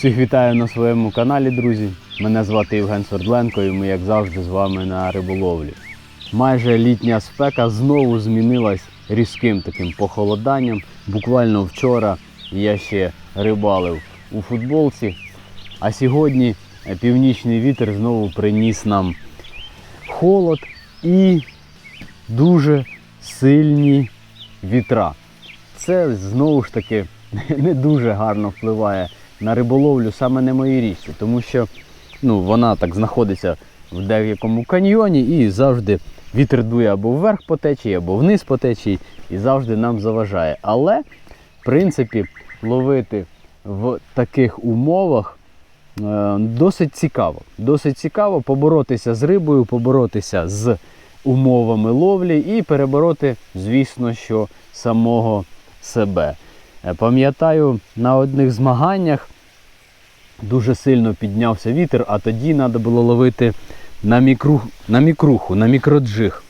Всіх вітаю на своєму каналі, друзі. Мене звати Євген Свердленко і ми, як завжди, з вами на риболовлі. Майже літня спека знову змінилась різким таким похолоданням. Буквально вчора я ще рибалив у футболці, а сьогодні е, північний вітер знову приніс нам холод і дуже сильні вітра. Це знову ж таки не дуже гарно впливає на риболовлю саме на моїй річці, тому що ну, вона так знаходиться в деякому каньйоні і завжди вітер дує або вверх по течії, або вниз по течії, і завжди нам заважає. Але, в принципі, ловити в таких умовах е, досить цікаво. Досить цікаво поборотися з рибою, поборотися з умовами ловлі і перебороти, звісно, що самого себе. Е, Пам'ятаю, на одних змаганнях дуже сильно піднявся вітер, а тоді треба було ловити на, мікру, на мікруху, на мікроджиг.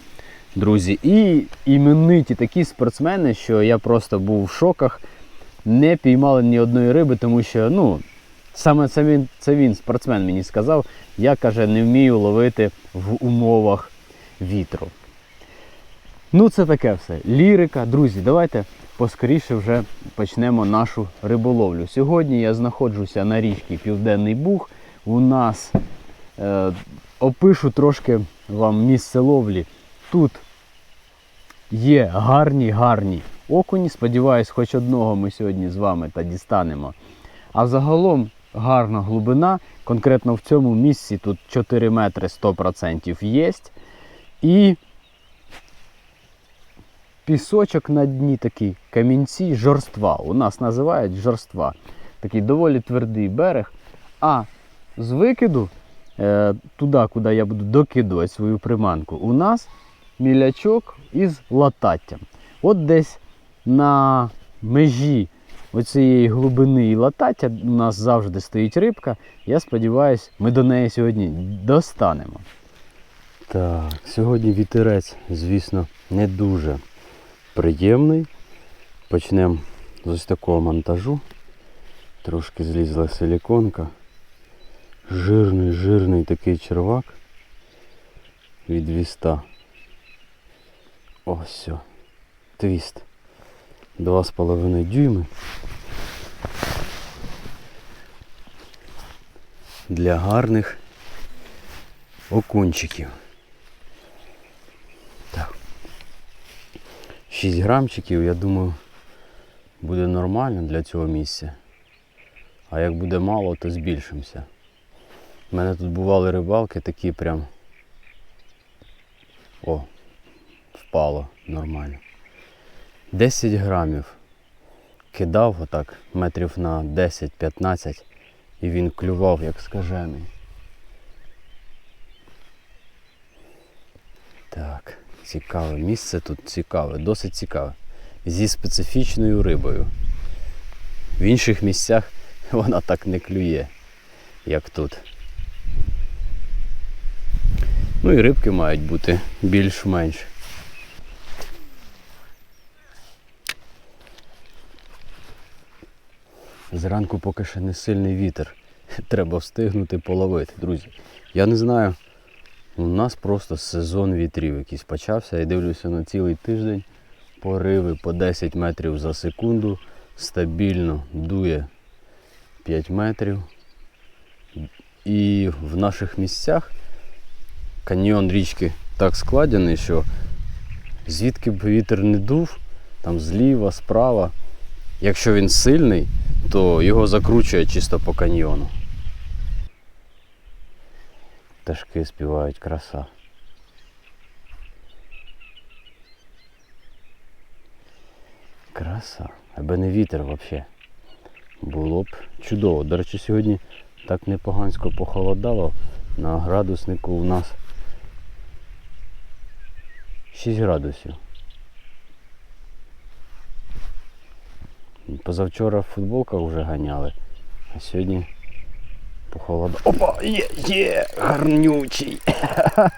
Друзі, і імениті такі спортсмени, що я просто був в шоках, не піймали ні одної риби, тому що ну, саме це він, це він, спортсмен, мені сказав, я каже, не вмію ловити в умовах вітру. Ну, це таке все. Лірика. Друзі, давайте поскоріше вже почнемо нашу риболовлю. Сьогодні я знаходжуся на річці Південний Буг. У нас е, опишу трошки вам місце ловлі. Тут є гарні, гарні окуні. Сподіваюсь, хоч одного ми сьогодні з вами та дістанемо. А загалом гарна глибина. Конкретно в цьому місці тут 4 метри 100% є. І пісочок на дні такий, камінці жорства. У нас називають жорства. Такий доволі твердий берег. А з викиду, е, туди, куди я буду докидувати свою приманку, у нас мілячок із лататтям. От десь на межі оцієї глибини і латаття у нас завжди стоїть рибка. Я сподіваюся, ми до неї сьогодні достанемо. Так, сьогодні вітерець, звісно, не дуже приємний. Почнемо з ось такого монтажу. Трошки злізла силіконка. Жирний, жирний такий червак від віста. Ось все. Твіст. 2,5 дюйми. Для гарних окунчиків. 6 грамчиків, я думаю, буде нормально для цього місця. А як буде мало, то збільшимося. У мене тут бували рибалки такі прям. О, впало нормально. 10 грамів. Кидав отак метрів на 10-15 і він клював як скажений. Так, цікаве місце тут цікаве, досить цікаве. Зі специфічною рибою. В інших місцях вона так не клює, як тут. Ну і рибки мають бути більш-менш. Зранку поки ще не сильний вітер. Треба встигнути половити, друзі. Я не знаю. У нас просто сезон вітрів якийсь почався. Я дивлюся на цілий тиждень. Пориви по 10 метрів за секунду. Стабільно дує 5 метрів. І в наших місцях каньйон річки так складений, що звідки б вітер не дув, там зліва, справа, якщо він сильний, то його закручує чисто по каньйону. Пташки співають краса. Краса. Аби не вітер взагалі. Було б чудово. До речі, сьогодні так непогансько похолодало. На градуснику у нас 6 градусів. Позавчора в футболках вже ганяли, а сьогодні похолодало. Опа! Є, є! Гарнючий!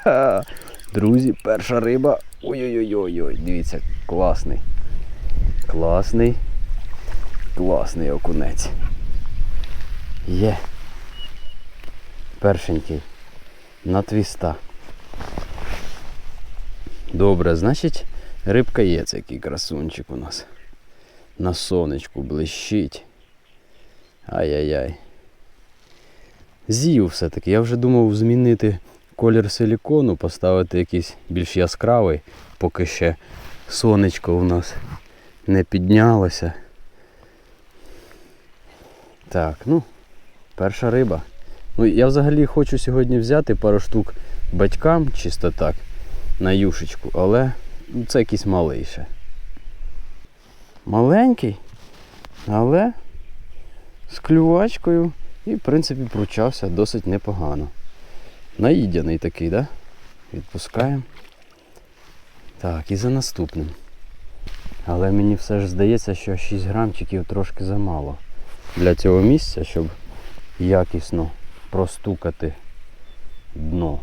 Друзі, перша риба. Ой-ой-ой-ой, дивіться, класний. Класний. Класний окунець. Є. Першенький. На твіста. Добре, значить, рибка є, це який красунчик у нас. На сонечку блищить. Ай-яй-яй. З'їв все-таки. Я вже думав змінити колір силікону, поставити якийсь більш яскравий, поки ще сонечко у нас не піднялося. Так, ну, перша риба. Ну, я взагалі хочу сьогодні взяти пару штук батькам, чисто так, на юшечку, але ну, це якийсь малий ще. Маленький, але з клювачкою і, в принципі, пручався досить непогано. Наїдяний такий, да? Відпускаємо. Так, і за наступним. Але мені все ж здається, що 6 грамчиків трошки замало для цього місця, щоб якісно простукати дно.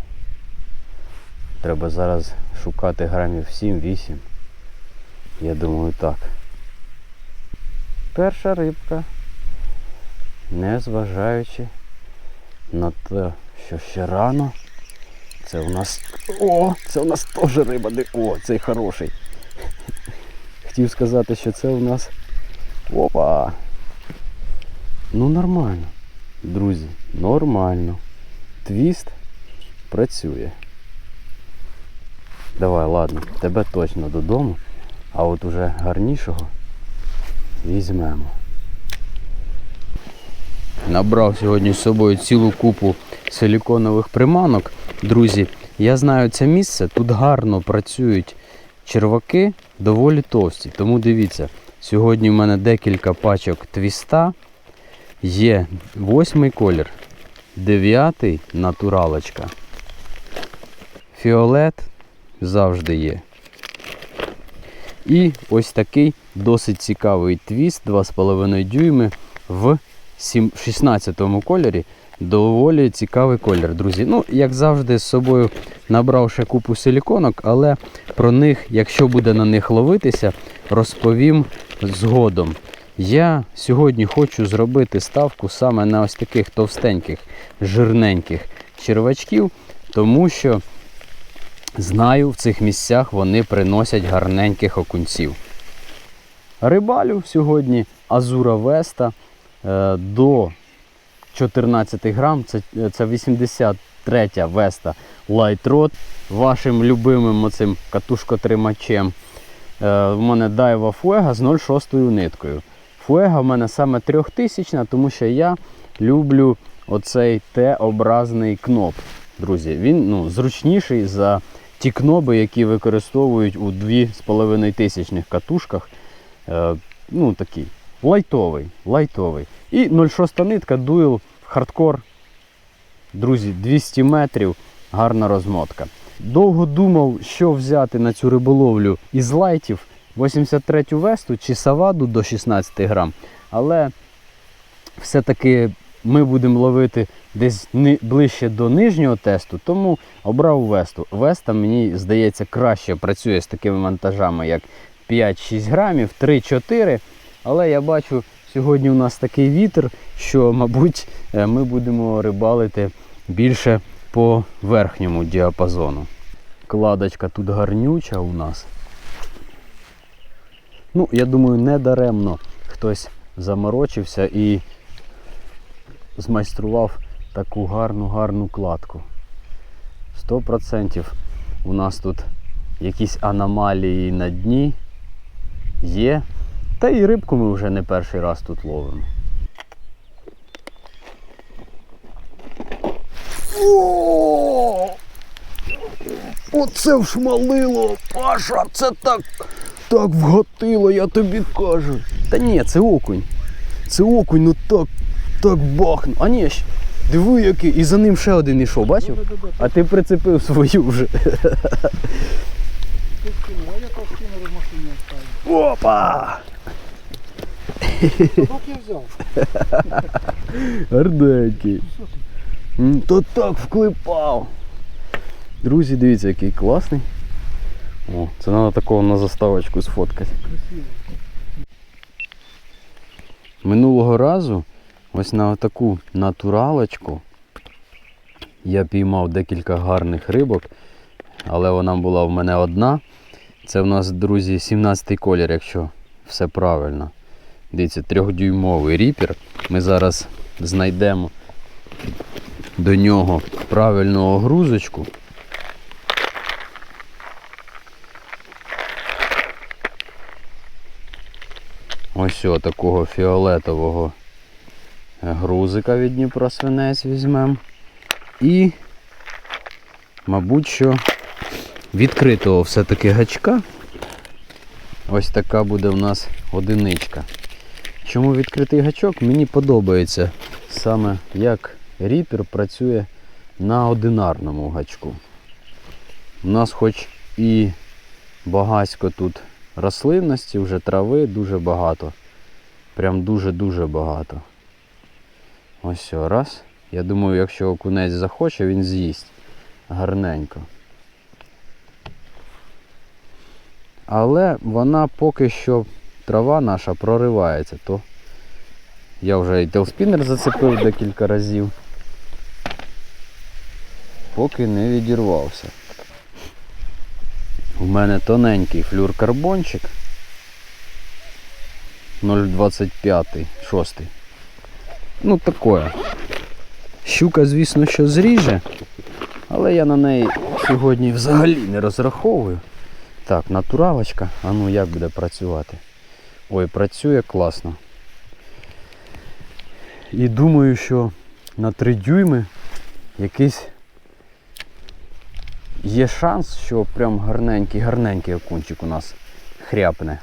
Треба зараз шукати грамів 7-8. Я думаю так. Перша рибка, не зважаючи на те, що ще рано. Це у нас. О! Це у нас теж риба. О, цей хороший. Хотів сказати, що це у нас. Опа! Ну нормально. Друзі, нормально. Твіст працює. Давай, ладно, тебе точно додому, а от уже гарнішого візьмемо. Набрав сьогодні з собою цілу купу силіконових приманок. Друзі, я знаю це місце, тут гарно працюють черваки, доволі товсті. Тому дивіться, сьогодні в мене декілька пачок твіста. Є восьмий колір, дев'ятий натуралочка. Фіолет завжди є. І ось такий досить цікавий твіст 2,5 дюйми в 16 кольорі. Доволі цікавий колір, друзі. Ну, як завжди, з собою набрав ще купу силіконок, але про них, якщо буде на них ловитися, розповім згодом. Я сьогодні хочу зробити ставку саме на ось таких товстеньких, жирненьких червачків, тому що знаю, в цих місцях вони приносять гарненьких окунців. Рибалю сьогодні Азура Веста до 14 грам. Це, це 83 Веста Light Rod. Вашим любимим оцим катушкотримачем. Е, в мене Daiwa Fuega з 0,6 ниткою. Фуега в мене саме 3000, тому що я люблю оцей Т-образний кноп. Друзі, він ну, зручніший за ті кноби, які використовують у 2,5 тисячних катушках. Е, ну такий лайтовий, лайтовий. І 0,6 нитка дуел хардкор. Друзі, 200 метрів, гарна розмотка. Довго думав, що взяти на цю риболовлю із лайтів. 83-ю весту чи саваду до 16 грам. Але все-таки ми будемо ловити десь ближче до нижнього тесту, тому обрав весту. Веста, мені здається, краще працює з такими монтажами, як 5-6 грамів, 3-4. Але я бачу, сьогодні у нас такий вітер, що, мабуть, е, ми будемо рибалити більше по верхньому діапазону. Кладочка тут гарнюча у нас. Ну, я думаю, не даремно хтось заморочився і змайстрував таку гарну, гарну кладку. 100% у нас тут якісь аномалії на дні є. Та і рибку ми вже не перший раз тут ловимо. О! Оце вшмалило, Паша, це так, так вгатило, я тобі кажу. Та ні, це окунь. Це окунь, ну так, так бахну. А ні, диви який, і за ним ще один ішов, бачив? А ти прицепив свою вже. Опа! Собак я взяв. Гарненький. М, То так вклипав. Друзі, дивіться, який класний. О, це треба такого на заставочку сфоткати. Минулого разу Ось на таку натуралочку я піймав декілька гарних рибок, але вона була в мене одна. Це в нас, друзі, 17-й колір, якщо все правильно. Дивіться, трьохдюймовий ріпер. Ми зараз знайдемо до нього правильну огрузочку. Ось о, такого фіолетового грузика від Дніпро свинець візьмемо. І, мабуть, що відкритого все-таки гачка. Ось така буде в нас одиничка. Чому відкритий гачок? Мені подобається саме як ріпер працює на одинарному гачку. У нас хоч і багасько тут рослинності, вже трави дуже багато. Прям дуже-дуже багато. Ось раз. Я думаю, якщо окунець захоче, він з'їсть гарненько. Але вона поки що трава наша проривається, то я вже і телспінер зацепив декілька разів. Поки не відірвався. У мене тоненький флюркарбончик 0,25, 6. Ну таке. Щука, звісно, що зріже, але я на неї сьогодні взагалі не розраховую. Так, натуралочка. А ну як буде працювати? Ой, працює класно. І думаю, що на 3 дюйми якийсь є шанс, що прям гарненький, гарненький окунчик у нас хряпне.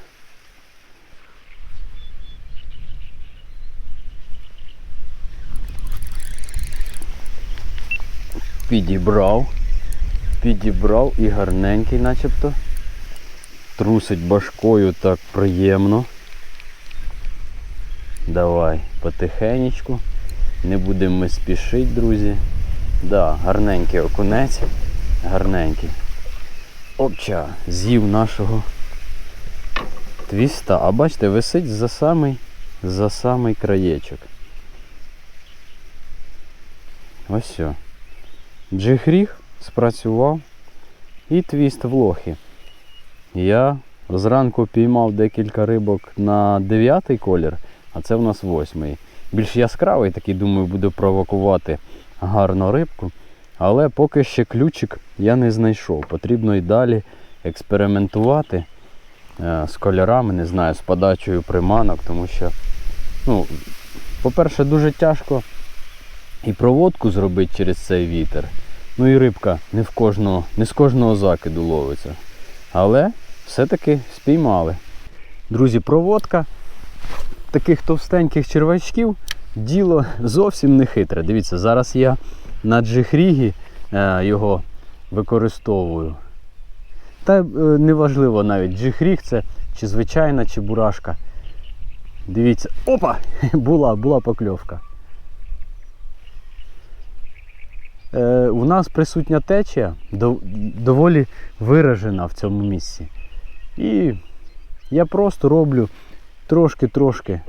Підібрав. Підібрав і гарненький начебто. Трусить башкою так приємно. Давай, потихенечку. Не будемо ми спішити, друзі. Да, гарненький окунець. Гарненький. Опча, з'їв нашого твіста. А бачите, висить за самий, за самий краєчок. Ось все. Джигріг спрацював і твіст в лохі. Я зранку піймав декілька рибок на 9 колір, а це в нас 8. Більш яскравий, такий, думаю, буде провокувати гарну рибку. Але поки ще ключик я не знайшов. Потрібно і далі експериментувати е, з кольорами, не знаю, з подачею приманок, тому що, ну, по-перше, дуже тяжко і проводку зробити через цей вітер. Ну і рибка не, в кожного, не з кожного закиду ловиться. Але все-таки спіймали. Друзі, проводка таких товстеньких червачків діло зовсім не хитре. Дивіться, зараз я на джихрігі е, його використовую. Та е, неважливо навіть джихріг це чи звичайна, чи бурашка. Дивіться, опа! Була, була покльовка. Е, у нас присутня течія дов- доволі виражена в цьому місці. І я просто роблю трошки-трошки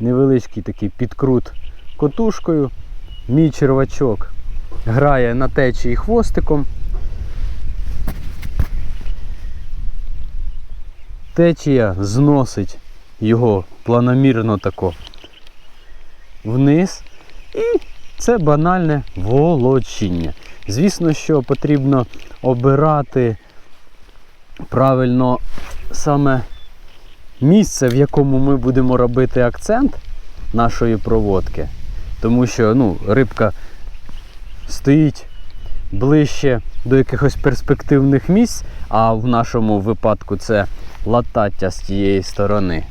невеличкий такий підкрут котушкою. Мій червачок грає на течії хвостиком. Течія зносить його планомірно тако вниз. І це банальне волочіння. Звісно, що потрібно обирати правильно саме місце, в якому ми будемо робити акцент нашої проводки. Тому що ну, рибка стоїть ближче до якихось перспективних місць, а в нашому випадку це латаття з тієї сторони.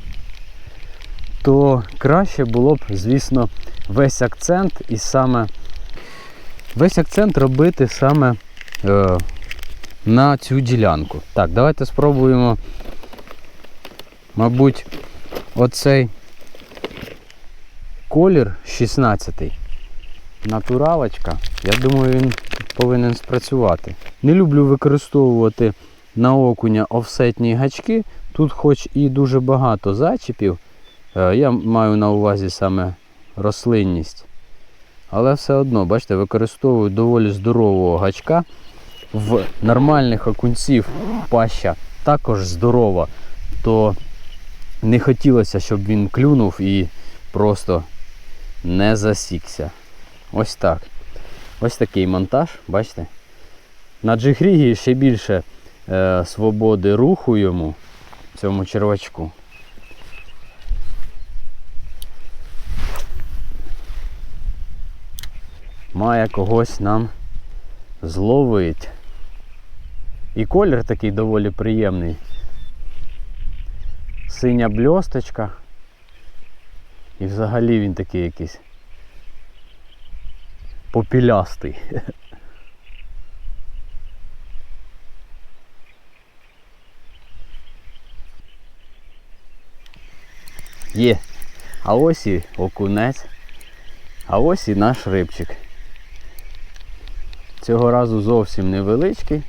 То краще було б, звісно, весь акцент і саме весь акцент робити саме е, на цю ділянку. Так, давайте спробуємо, мабуть, оцей колір 16 натуралочка. Я думаю, він повинен спрацювати. Не люблю використовувати на окуня офсетні гачки. Тут хоч і дуже багато зачіпів. Е, Я маю на увазі саме рослинність. Але все одно, бачите, використовую доволі здорового гачка. В нормальних окунців паща також здорова, то не хотілося, щоб він клюнув і просто не засікся. Ось так. Ось такий монтаж, бачите? На джигрігі ще більше е, свободи руху йому, цьому червачку. Має когось нам зловить. І колір такий доволі приємний. Синя бльосточка. І взагалі він такий якийсь попілястий. Є. А ось і окунець. А ось і наш рибчик. Цього разу зовсім невеличкий.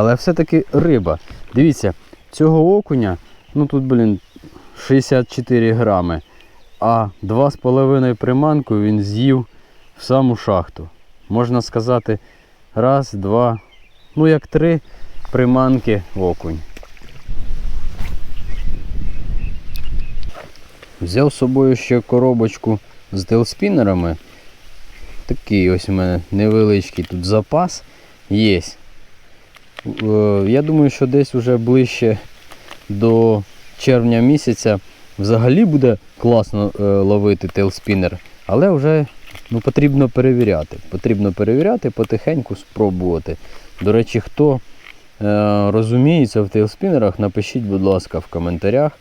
Але все-таки риба. Дивіться, цього окуня, ну тут, блін, 64 грами. А 2,5 приманку він з'їв в саму шахту. Можна сказати, раз, два, ну як три приманки окунь. Взяв з собою ще коробочку з телспінерами. Такий ось у мене невеличкий тут запас є. Е, Я думаю, що десь вже ближче до червня місяця взагалі буде класно е, ловити тейлспінер, але вже ну, потрібно перевіряти. Потрібно перевіряти, потихеньку спробувати. До речі, хто е, розуміється в тейлспінерах, напишіть, будь ласка, в коментарях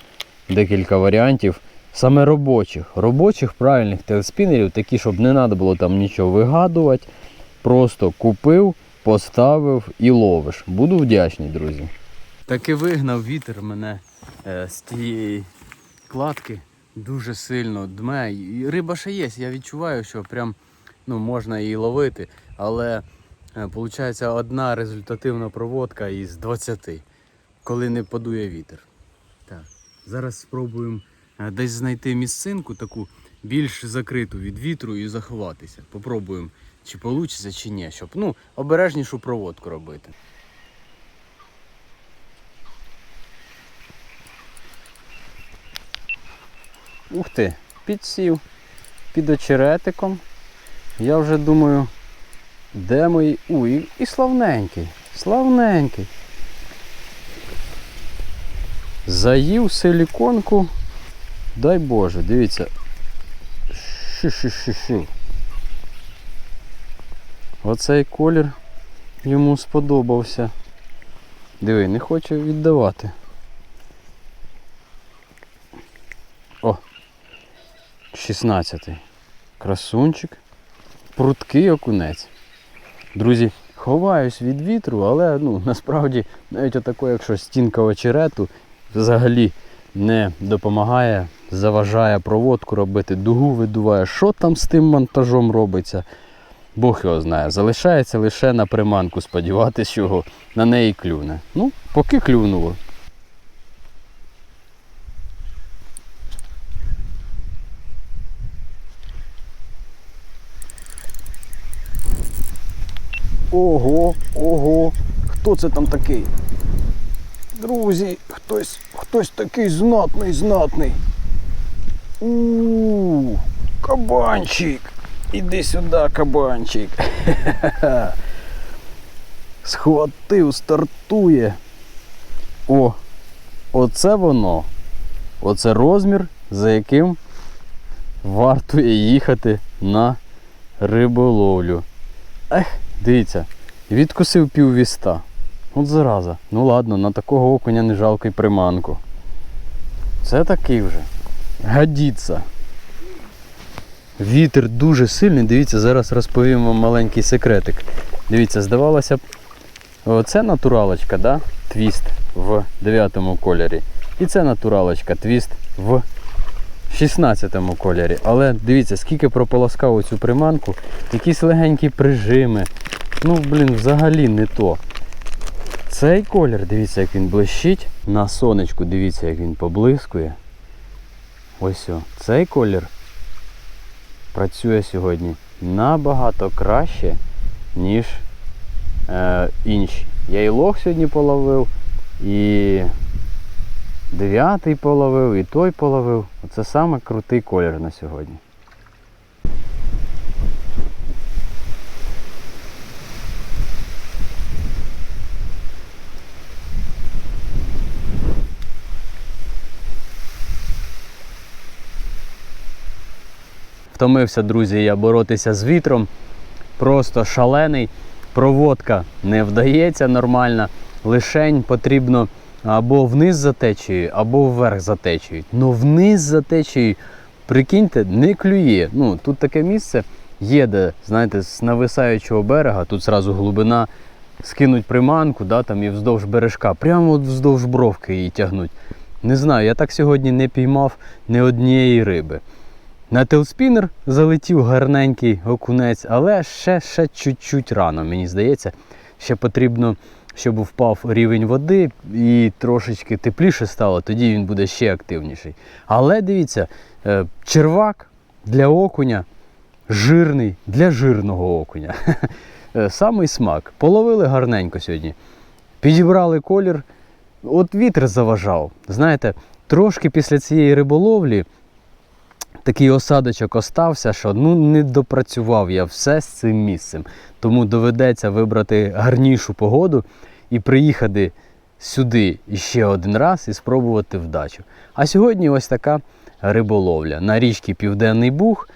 декілька варіантів. Саме робочих, робочих правильних тейлспінерів, такі, щоб не треба було там нічого вигадувати. Просто купив, поставив і ловиш. Буду вдячний, друзі. Таки вигнав вітер мене е, з тієї кладки дуже сильно дме. І риба ще є. Я відчуваю, що прям ну, можна її ловити, але виходить одна результативна проводка із 20, коли не подує вітер. Так. Зараз спробуємо е, десь знайти місцинку таку більш закриту від вітру і заховатися. Попробуємо, чи вийде, чи ні, щоб ну, обережнішу проводку робити. Ух ти, підсів під очеретиком. Я вже думаю, де мої. Уй, і славненький, славненький. Заїв силіконку. Дай Боже, дивіться. Шу-шу-шу-шу. Оцей колір йому сподобався. Диви, не хоче віддавати. О! 16. Красунчик. Пруткий окунець. Друзі, ховаюсь від вітру, але ну, насправді навіть отако, якщо стінка очерету взагалі не допомагає, заважає проводку робити, дугу видуває. Що там з тим монтажом робиться? Бог його знає. Залишається лише на приманку сподіватися, що його на неї клюне. Ну, поки клюнуло. Ого, ого, хто це там такий? Друзі, хтось, хтось такий знатний, знатний. У, кабанчик. Іди сюди, кабанчик. Схватив, стартує. О, оце воно. Оце розмір, за яким вартує їхати на риболовлю. Ех, дивіться, відкусив піввіста. От зараза. Ну ладно, на такого окуня не жалко й приманку. Це такий вже. Годіться. Вітер дуже сильний. Дивіться, зараз розповім вам маленький секретик. Дивіться, здавалося б, оце натуралочка, да? твіст в 9 кольорі. І це натуралочка, твіст в 16 кольорі. Але дивіться, скільки прополоскав оцю приманку, якісь легенькі прижими. Ну, блін, взагалі не то. Цей колір, дивіться, як він блищить. На сонечку, дивіться, як він поблискує. Ось о, цей колір працює сьогодні набагато краще, ніж е, інші. Я і лох сьогодні половив, і дев'ятий половив, і той половив. Це саме крутий колір на сьогодні. Втомився, друзі, я боротися з вітром. Просто шалений. Проводка не вдається нормально. Лишень потрібно або вниз за течією, або вверх за течією. Ну вниз за течією, прикиньте, не клює. Ну, тут таке місце є, де, знаєте, з нависаючого берега, тут зразу глибина, скинуть приманку, да, там і вздовж бережка, прямо от вздовж бровки її тягнуть. Не знаю, я так сьогодні не піймав ні однієї риби. На телспінер залетів гарненький окунець, але ще, ще чуть-чуть рано, мені здається. Ще потрібно, щоб впав рівень води і трошечки тепліше стало, тоді він буде ще активніший. Але дивіться, е, червак для окуня жирний для жирного окуня. Е, Самий смак. Половили гарненько сьогодні. Підібрали колір. От вітер заважав. Знаєте, трошки після цієї риболовлі такий осадочок остався, що ну не допрацював я все з цим місцем. Тому доведеться вибрати гарнішу погоду і приїхати сюди ще один раз і спробувати вдачу. А сьогодні ось така риболовля на річці Південний Буг.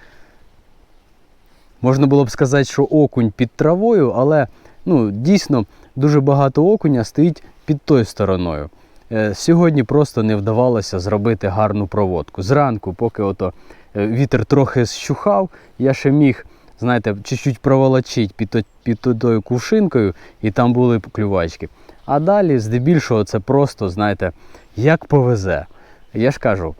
Можна було б сказати, що окунь під травою, але ну, дійсно дуже багато окуня стоїть під тою стороною. Е, Сьогодні просто не вдавалося зробити гарну проводку. Зранку, поки ото е, вітер трохи щухав, я ще міг, знаєте, чуть-чуть проволочити під, під тою кувшинкою, і там були клювачки. А далі, здебільшого, це просто, знаєте, як повезе. Я ж кажу,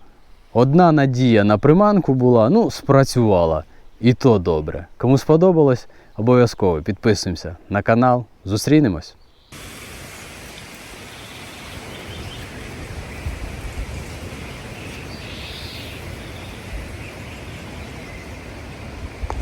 одна надія на приманку була, ну, спрацювала. І то добре. Кому сподобалось, обов'язково підписуємося на канал. Зустрінемось.